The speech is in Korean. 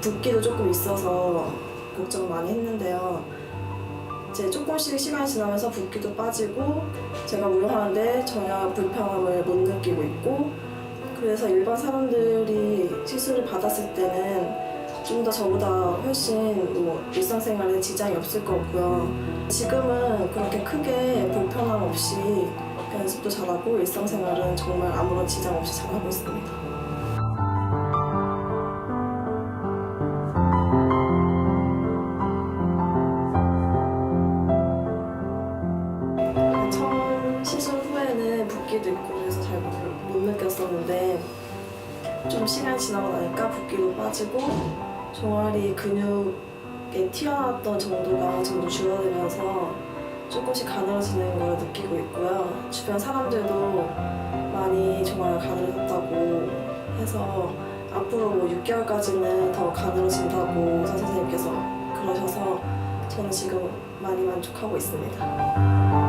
붓기도 조금 있어서 걱정 많이 했는데요. 이제 조금씩 시간이 지나면서 붓기도 빠지고 제가 운동하는데 전혀 불편함을 못 느끼고 있고 그래서 일반 사람들이 시술을 받았을 때는 좀 더 저보다 훨씬 뭐 일상생활에 지장이 없을 거고요. 지금은 그렇게 크게 불편함 없이 연습도 잘하고 일상생활은 정말 아무런 지장 없이 잘하고 있습니다. 붓기도 있고 그래서 잘 못 느꼈었는데 좀 시간이 지나고 나니까 붓기도 빠지고 종아리 근육에 튀어나왔던 정도가 점점 줄어들면서 조금씩 가늘어지는 걸 느끼고 있고요. 주변 사람들도 많이 종아리가 가늘었다고 해서 앞으로 뭐 6개월까지는 더 가늘어진다고 선생님께서 그러셔서 저는 지금 많이 만족하고 있습니다.